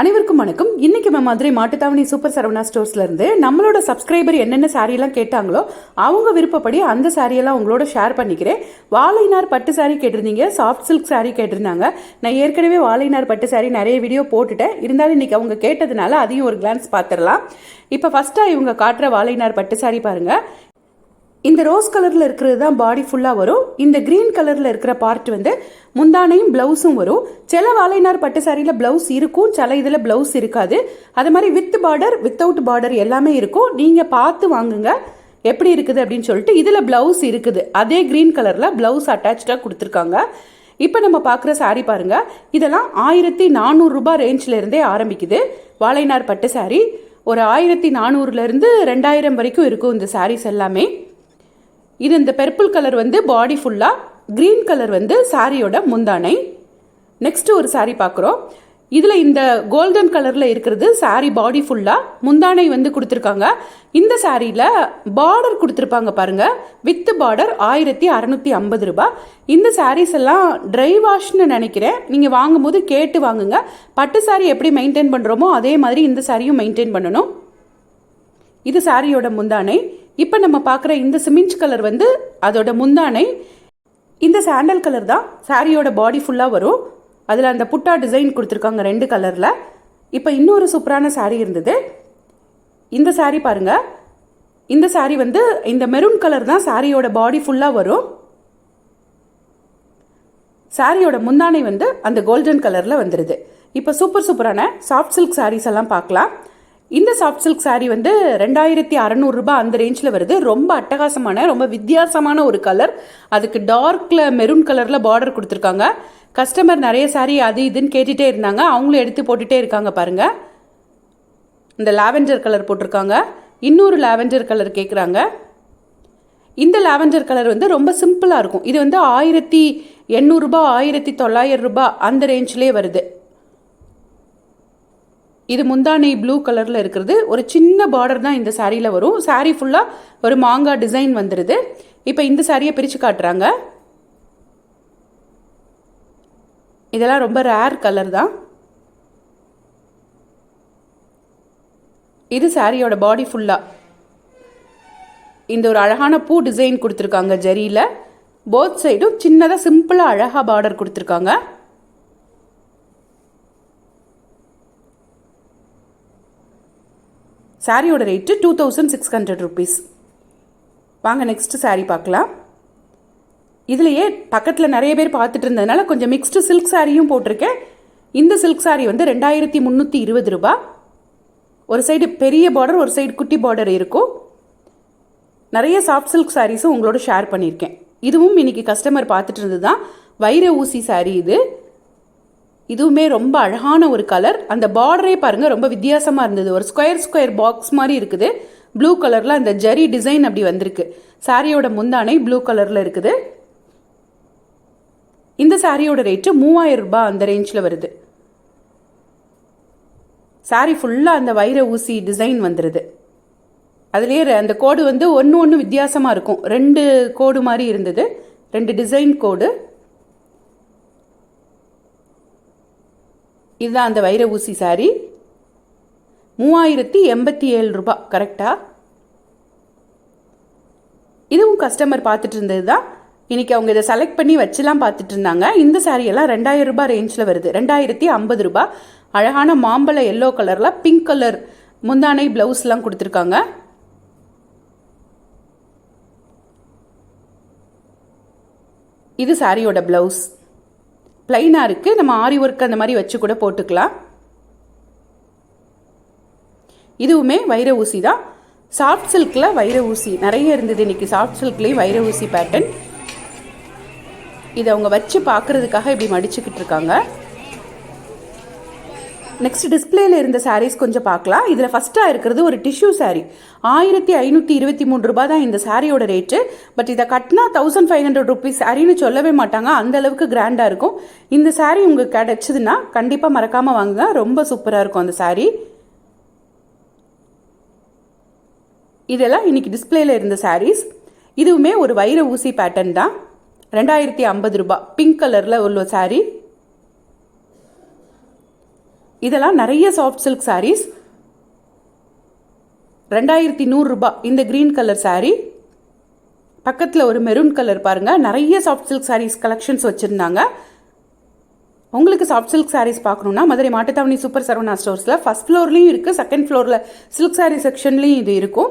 அனைவருக்கும் வணக்கம். இன்னைக்கு நம்ம மதுரை மாட்டுத்தாவணி சூப்பர் சரவணா ஸ்டோர்ஸ்ல இருந்து நம்மளோட சப்ஸ்கிரைபர் என்னென்ன சாரியெல்லாம் எல்லாம் கேட்டாங்களோ அவங்க விருப்பப்படி அந்த சாரியெல்லாம் உங்களோட ஷேர் பண்ணிக்கிறேன். வாழைநார் பட்டு சாரி கேட்டிருந்தீங்க சாஃப்ட் சில்க் சாரி கேட்டிருந்தாங்க. நான் ஏற்கனவே வாழைநார் பட்டு சாரி நிறைய வீடியோ போட்டுட்டேன். இருந்தாலும் இன்னைக்கு அவங்க கேட்டதுனால அதையும் ஒரு கிளான்ஸ் பார்த்துடலாம். இப்போ ஃபஸ்ட்டாக இவங்க காட்டுற வாழைநார் பட்டு சாரி பாருங்கள் இந்த ரோஸ் கலரில் இருக்கிறது தான் பாடி ஃபுல்லாக வரும். இந்த க்ரீன் கலரில் இருக்கிற பார்ட் வந்து முந்தானையும் ப்ளவுஸும் வரும். சில வாழைநார் பட்டு சாரியில் ப்ளவுஸ் இருக்கும். சில இதில் ப்ளவுஸ் இருக்காது. அது மாதிரி வித் பார்டர் வித்தவுட் பார்டர் எல்லாமே இருக்கும். நீங்கள் பார்த்து வாங்குங்க. எப்படி இருக்குது அப்படின்னு சொல்லிட்டு இதில் ப்ளவுஸ் இருக்குது. அதே க்ரீன் கலரில் ப்ளவுஸ் அட்டாச்சாக கொடுத்துருக்காங்க. இப்போ நம்ம பார்க்குற சாரீ பாருங்கள் இதெல்லாம் ஆயிரத்தி நானூறுரூபா ரேஞ்சிலிருந்தே ஆரம்பிக்குது. வாழைநார் பட்டு சாரீ ஒரு ஆயிரத்தி நானூறுலேருந்து ரெண்டாயிரம் வரைக்கும் இருக்கும் இந்த சாரீஸ் எல்லாமே. இது இந்த பெர்பிள் கலர் வந்து பாடி ஃபுல்லாக க்ரீன் கலர் வந்து சாரியோட முந்தானை. நெக்ஸ்ட்டு ஒரு சாரீ பார்க்குறோம். இதில் இந்த கோல்டன் கலரில் இருக்கிறது saree பாடி ஃபுல்லாக முந்தானை வந்து கொடுத்துருக்காங்க. இந்த சாரியில் பார்டர் கொடுத்துருப்பாங்க பாருங்கள் வித் பார்டர் ஆயிரத்தி அறநூற்றி ஐம்பது ரூபா. இந்த சாரீஸ் எல்லாம் ட்ரை வாஷ்னு நினைக்கிறேன். நீங்கள் வாங்கும்போது கேட்டு வாங்குங்க. பட்டு சாரீ எப்படி மெயின்டைன் பண்ணுறோமோ அதே மாதிரி இந்த சாரியும் மெயின்டைன் பண்ணணும். இது சாரியோட முந்தானை. இப்போ நம்ம பார்க்குற இந்த சிமிஞ்ச் கலர் வந்து அதோட முந்தானை இந்த சாண்டல் கலர் தான். சாரியோட பாடி ஃபுல்லாக வரும். அதில் அந்த புட்டா டிசைன் கொடுத்துருக்காங்க ரெண்டு கலரில் இப்போ இன்னொரு சூப்பரான saree இருந்தது. இந்த saree பாருங்க. இந்த saree வந்து இந்த மெரூன் கலர் தான் சாரியோட பாடி ஃபுல்லாக வரும். சாரியோட முந்தானை வந்து அந்த கோல்டன் கலரில் வந்துடுது இப்போ சூப்பர் சூப்பரான சாஃப்ட் சில்க் சாரீஸ் எல்லாம் பார்க்கலாம். இந்த சாஃப்ட் சில்க் சாரீ வந்து ரெண்டாயிரத்தி அறநூறுரூபா அந்த ரேஞ்சில் வருது. ரொம்ப அட்டகாசமான ரொம்ப வித்தியாசமான ஒரு கலர் அதுக்கு டார்க்கில் மெரூன் கலரில் பார்டர் கொடுத்துருக்காங்க. கஸ்டமர் நிறைய சாரீ அது இதுன்னு கேட்டுகிட்டே இருந்தாங்க. அவங்களும் எடுத்து போட்டுகிட்டே இருக்காங்க பாருங்கள் இந்த லாவெண்டர் கலர் போட்டிருக்காங்க. இன்னொரு லாவெண்டர் கலர் கேட்குறாங்க இந்த லாவெண்டர் கலர் வந்து ரொம்ப சிம்பிளாக இருக்கும். இது வந்து ஆயிரத்தி எண்ணூறுரூபா ஆயிரத்தி தொள்ளாயிரம் ரூபாய் அந்த ரேஞ்சிலே வருது. இது முந்தானை ப்ளூ கலரில் இருக்கிறது. ஒரு சின்ன பார்டர் தான் இந்த சாரியில் வரும். சாரீ ஃபுல்லாக ஒரு மாங்காய் டிசைன் வந்துடுது இப்போ இந்த சாரியை பிரித்து காட்டுறாங்க. இதெல்லாம் ரொம்ப ரேர் கலர் தான். இது சாரியோட பாடி ஃபுல்லாக இந்த ஒரு அழகான பூ டிசைன் கொடுத்துருக்காங்க ஜரியில். போத் சைடும் சின்னதாக சிம்பிளாக அழகாக பார்டர் கொடுத்துருக்காங்க. சாரியோட rate two thousand six hundred rupees வாங்க நெக்ஸ்ட் சாரீ பார்க்கலாம். இதுலையே பக்கத்தில் நிறைய பேர் பார்த்துட்டு இருந்ததுனால கொஞ்சம் மிக்ஸ்டு சில்க் சாரியும் போட்டிருக்கேன். இந்த சில்க் saree வந்து ரெண்டாயிரத்தி முந்நூற்றி இருபது ரூபா. ஒரு சைடு பெரிய பார்டர் ஒரு சைடு குட்டி பார்டர் இருக்கும். நிறைய சாஃப்ட் சில்க் சாரீஸும் உங்களோட ஷேர் பண்ணியிருக்கேன். இதுவும் இன்றைக்கி கஸ்டமர் பார்த்துட்டு இருந்தது தான் வைர ஊசி saree இது. இதுவுமே ரொம்ப அழகான ஒரு கலர் அந்த பார்டரே பாருங்கள் ரொம்ப வித்தியாசமாக இருந்தது. ஒரு ஸ்கொயர் ஸ்கொயர் பாக்ஸ் மாதிரி இருக்குது. ப்ளூ கலரில் அந்த ஜரி டிசைன் அப்படி வந்திருக்கு. சாரியோட முந்தானை ப்ளூ கலரில் இருக்குது. இந்த சாரியோட ரேட்டு மூவாயிரம் ரூபாய் அந்த ரேஞ்சில் வருது. சாரி ஃபுல்லாக அந்த வைர ஊசி டிசைன் வந்துடுது அதுலேயே அந்த கோடு வந்து ஒன்று ஒன்று வித்தியாசமாக இருக்கும். ரெண்டு கோடு மாதிரி இருந்தது. ரெண்டு டிசைன் கோடு. இதுதான் அந்த வைர ஊசி சாரி மூவாயிரத்தி எண்பத்தி ஏழு ரூபாய் கரெக்டா இதுவும் கஸ்டமர் பார்த்துட்டு இருந்தது தான் இன்னைக்கு அவங்க இதை செலக்ட் பண்ணி வச்சுலாம் பார்த்துட்டு இருந்தாங்க இந்த சாரியெல்லாம் எல்லாம் ரெண்டாயிரம் ரூபாய் ரேஞ்சில் வருது. ரெண்டாயிரத்தி ஐம்பது ரூபாய் அழகான மாம்பழ எல்லோ கலரில் பிங்க் கலர் முந்தானை ப்ளவுஸ்லாம் கொடுத்துருக்காங்க. இது சாரியோட ப்ளவுஸ் ப்ளைனாக இருக்குது நம்ம ஆரி ஒர்க் அந்த மாதிரி வச்சு கூட போட்டுக்கலாம். இதுவுமே வைர ஊசி தான். சாஃப்ட் சில்கில் வைர ஊசி. நிறைய இருந்தது இன்றைக்கி சாஃப்ட் சில்க்லேயும் வைர ஊசி பேட்டர்ன் இதை அவங்க வச்சு பார்க்கறதுக்காக இப்படி மடிச்சுக்கிட்டு இருக்காங்க. நெக்ஸ்ட் டிஸ்பிளேல இருந்த சாரீஸ் கொஞ்சம் பார்க்கலாம். இதில் ஃபஸ்ட்டாக இருக்கிறது ஒரு டிஷ்யூ சாரீ ஆயிரத்தி ஐநூற்றி இருபத்தி மூணு ரூபாய் தான் இந்த சாரியோட ரேட்டு பட் இதை கட்டினா தௌசண்ட் ஃபைவ் ஹண்ட்ரட் ருபீஸ் சாரின்னு சொல்லவே மாட்டாங்க. அந்த அளவுக்கு கிராண்டாக இருக்கும். இந்த சாரீ உங்களுக்கு கிடச்சிதுன்னா கண்டிப்பாக மறக்காமல் வாங்குங்க. ரொம்ப சூப்பராக இருக்கும் அந்த சாரீ இதெல்லாம் இன்னைக்கு டிஸ்பிளேல இருந்த சாரீஸ் இதுவுமே ஒரு வைர ஊசி பேட்டர்ன் தான். ரெண்டாயிரத்தி ஐம்பது ரூபாய். பிங்க் கலரில் உள்ள சாரீ இதெல்லாம் நிறைய சாஃப்ட் சில்க் சாரீஸ் ரெண்டாயிரத்தி நூறுரூபா இந்த க்ரீன் கலர் சாரீ பக்கத்தில் ஒரு மெரூன் கலர் பாருங்கள் நிறைய சாஃப்ட் சில்க் சாரீஸ் கலெக்ஷன்ஸ் வச்சுருந்தாங்க. உங்களுக்கு சாஃப்ட் சில்க் சாரீஸ் பார்க்கணுன்னா மதுரை மாட்டுத்தாவணி சூப்பர் சரவணா ஸ்டோர்ஸில் ஃபஸ்ட் ஃப்ளோர்லேயும் இருக்குது செகண்ட் ஃப்ளோரில் சில்க் சாரீ செக்ஷன்லேயும் இது இருக்கும்.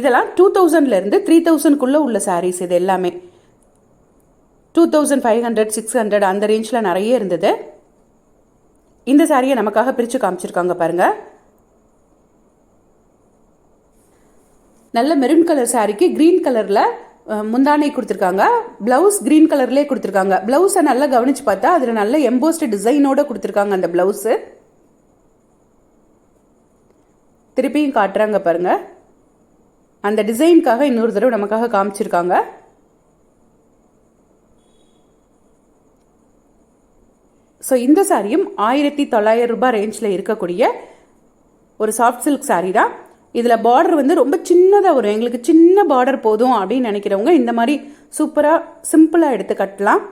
இதெல்லாம் டூ தௌசண்ட்லேருந்து த்ரீ தௌசண்ட்குள்ளே உள்ள சாரீஸ் இது எல்லாமே. Two thousand five hundred six hundred அந்த ரேஞ்சில் நிறைய இருந்தது. இந்த சாரியை நமக்காக பிரித்து காமிச்சிருக்காங்க பாருங்கள் நல்ல மெரூன் கலர் சாரிக்கு க்ரீன் கலரில் முந்தானை கொடுத்துருக்காங்க. ப்ளவுஸ் க்ரீன் கலர்லேயே கொடுத்துருக்காங்க. ப்ளவுஸை நல்லா கவனித்து பார்த்தா அதில் நல்ல எம்போஸ்ட் டிசைனோடு கொடுத்துருக்காங்க அந்த ப்ளவுஸு திருப்பியும் காட்டுறாங்க பாருங்கள் அந்த டிசைனுக்காக இன்னொரு தடவை நமக்காக காமிச்சிருக்காங்க. ஸோ இந்த சாரியும் ஆயிரத்தி தொள்ளாயிரம் ரூபாய் ரேஞ்சில் இருக்கக்கூடிய ஒரு சாஃப்ட் சில்க் சாரீ தான். இதில் பார்டர் வந்து ரொம்ப சின்னதாக வரும். எங்களுக்கு சின்ன பார்டர் போதும் அப்படின்னு நினைக்கிறவங்க இந்த மாதிரி சூப்பராக சிம்பிளாக எடுத்து கட்டலாம்.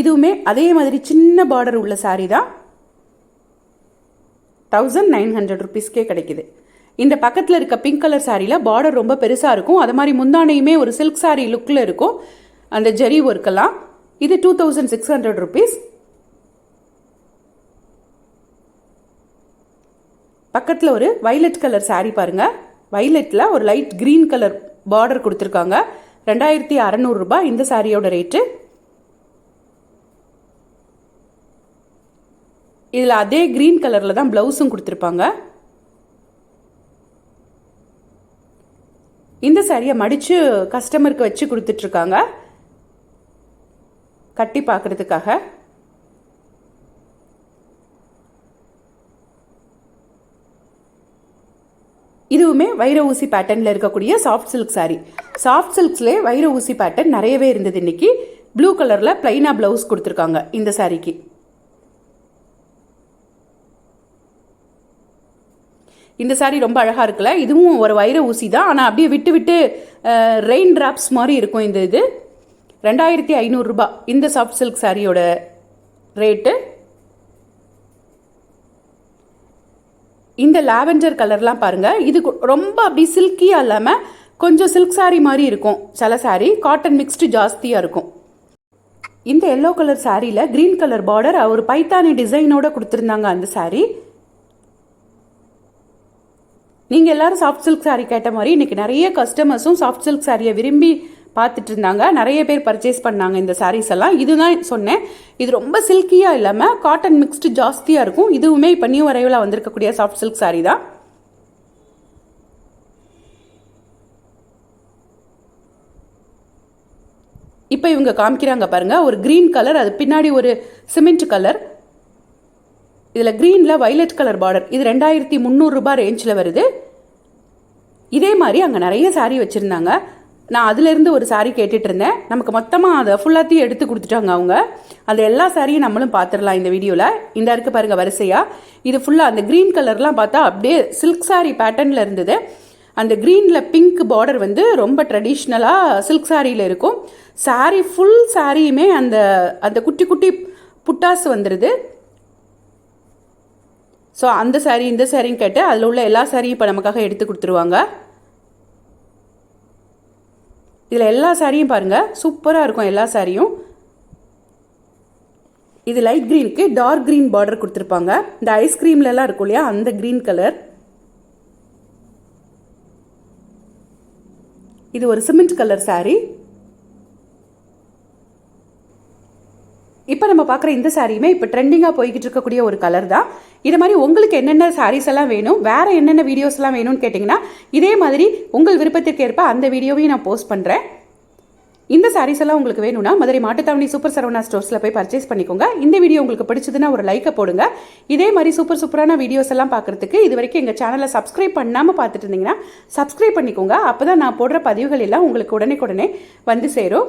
இதுவுமே அதே மாதிரி சின்ன பார்டர் உள்ள சாரீ தான். தௌசண்ட் நைன் ஹண்ட்ரட் ருபீஸ்க்கே கிடைக்குது. இந்த பக்கத்தில் இருக்க பிங்க் கலர் சாரியில் பார்டர் ரொம்ப பெருசாக இருக்கும். அது மாதிரி முந்தானையுமே ஒரு சில்க் சாரி லுக்கில் இருக்கும். அந்த ஜெரி ஒர்க்கெல்லாம் இது two thousand six hundred rupees பக்கத்தில் ஒரு வைலட் கலர் saree பாருங்கள் வைலட்டில் ஒரு லைட் க்ரீன் கலர் பார்டர் கொடுத்துருக்காங்க. ரெண்டாயிரத்தி அறநூறுரூபா இந்த சாரியோட ரேட்டு இதில் அதே க்ரீன் கலரில் தான் ப்ளவுஸும் கொடுத்துருப்பாங்க. இந்த சாரியை மடித்து கஸ்டமருக்கு வச்சு கொடுத்துட்ருக்காங்க. கட்டி பார்க்குறதுக்காக இதுவுமே வைர ஊசி பேட்டர்னில் இருக்கக்கூடிய சாஃப்ட் சில்க் saree. சாஃப்ட் சில்க்ஸ்லேயே வைர ஊசி பேட்டர்ன் நிறையவே இருந்தது இன்னைக்கு. ப்ளூ கலரில் பிளைனாக ப்ளவுஸ் கொடுத்துருக்காங்க இந்த சாரிக்கு இந்த சாரீ ரொம்ப அழகாக இருக்குல்ல? இதுவும் ஒரு வைர ஊசி தான். ஆனால் அப்படியே விட்டு விட்டு ரெயின் ட்ராப்ஸ் மாதிரி இருக்கும் இந்த இது. ரெண்டாயிரத்தி ஐநூறுரூபா இந்த சாஃப்ட் சில்க் சாரியோட ரேட்டு இந்த லாவெண்டர் கலர்லாம் பாருங்கள் இது ரொம்ப அப்படி சில்கியாக இல்லாமல் கொஞ்சம் சில்க் saree மாதிரி இருக்கும். சில saree காட்டன் மிக்ஸ்டு ஜாஸ்தியாக இருக்கும். இந்த எல்லோ கலர் சாரியில் க்ரீன் கலர் பார்டர் ஒரு பைத்தானி டிசைனோட கொடுத்துருந்தாங்க அந்த சாரீ நீங்கள் எல்லாரும் சாஃப்ட் சில்க் சாரீ கேட்ட மாதிரி இன்னைக்கு நிறைய கஸ்டமர்ஸும் சாஃப்ட் சில்க் சாரியை விரும்பி பார்த்துட்டு இருந்தாங்க. நிறைய பேர் பர்ச்சேஸ் பண்ணாங்க இந்த சாரீஸ் எல்லாம். இதுதான் சொன்னேன். இது ரொம்ப சில்கியாக இல்லாமல் காட்டன் மிக்ஸ்டு ஜாஸ்தியாக இருக்கும். இதுவுமே இப்போ நியூ வரைவில் வந்திருக்கக்கூடிய சாஃப்ட் சில்க் சாரீ தான். இப்போ இவங்க காமிக்கிறாங்க பாருங்கள் ஒரு க்ரீன் கலர் அது பின்னாடி ஒரு சிமெண்ட் கலர் இதில் க்ரீனில் வைலட் கலர் பார்டர் இது ரெண்டாயிரத்தி முந்நூறுரூபா ரேஞ்சில் வருது. இதே மாதிரி அங்கே நிறைய சாரீ வச்சுருந்தாங்க. நான் அதுலேருந்து ஒரு சாரீ கேட்டுட்டு இருந்தேன் நமக்கு மொத்தமாக அதை ஃபுல்லாத்தையும் எடுத்து கொடுத்துட்டாங்க அவங்க. அந்த எல்லா சாரியும் நம்மளும் பார்த்துடலாம் இந்த வீடியோவில் இந்த இருக்குது பாருங்க வரிசையாக இது ஃபுல்லாக அந்த க்ரீன் கலர்லாம் பார்த்தா அப்படியே சில்க் சாரீ பேட்டர்னில் இருந்தது. அந்த க்ரீனில் பிங்க் பார்டர் வந்து ரொம்ப ட்ரெடிஷ்னலாக சில்க் சாரியில் இருக்கும். சாரீ ஃபுல் சாரியுமே அந்த அந்த குட்டி குட்டி புட்டாஸ் வந்துடுது ஸோ அந்த சாரீ இந்த சாரின்னு கேட்டு அதில் உள்ள எல்லா சாரியும் இப்போ நமக்காக எடுத்து கொடுத்துருவாங்க. இதில் எல்லா சாரியும் பாருங்கள் சூப்பராக இருக்கும் எல்லா சாரியும் இது லைட் க்ரீனுக்கு டார்க் க்ரீன் பார்டர் கொடுத்துருப்பாங்க. இந்த ஐஸ்கிரீம்லலாம் இருக்கும் இல்லையா? அந்த க்ரீன் கலர் இது ஒரு சிமெண்ட் கலர் சாரீ இப்போ நம்ம பார்க்குற இந்த சாரியுமே இப்போ ட்ரெண்டிங்காக போய்கிட்டு இருக்கக்கூடிய ஒரு கலர் தான். இது மாதிரி உங்களுக்கு என்னென்ன சாரீஸ் எல்லாம் வேணும் வேறு என்னென்ன வீடியோஸ் எல்லாம் வேணும்னு கேட்டிங்கன்னா இதே மாதிரி உங்கள் விருப்பத்திற்கு ஏற்ப அந்த வீடியோவையும் நான் போஸ்ட் பண்ணுறேன் இந்த சாரீஸ் எல்லாம் உங்களுக்கு வேணும்னா மதுரை மாட்டுத்தாவணி சூப்பர் சரவணா ஸ்டோர்ஸில் போய் பர்ச்சேஸ் பண்ணிக்கோங்க. இந்த வீடியோ உங்களுக்கு பிடிச்சதுன்னா ஒரு லைக்கை போடுங்க. இதே மாதிரி சூப்பர் சூப்பரான வீடியோஸ் எல்லாம் பார்க்குறதுக்கு இது வரைக்கும் எங்கள் சேனலை சப்ஸ்கிரைப் பண்ணாமல் பார்த்துட்டு இருந்தீங்கன்னா சப்ஸ்கிரைப் பண்ணிக்கோங்க. அப்போ தான் நான் போடுற பதிவுகள் எல்லாம் உங்களுக்கு உடனே உடனே வந்து சேரும்.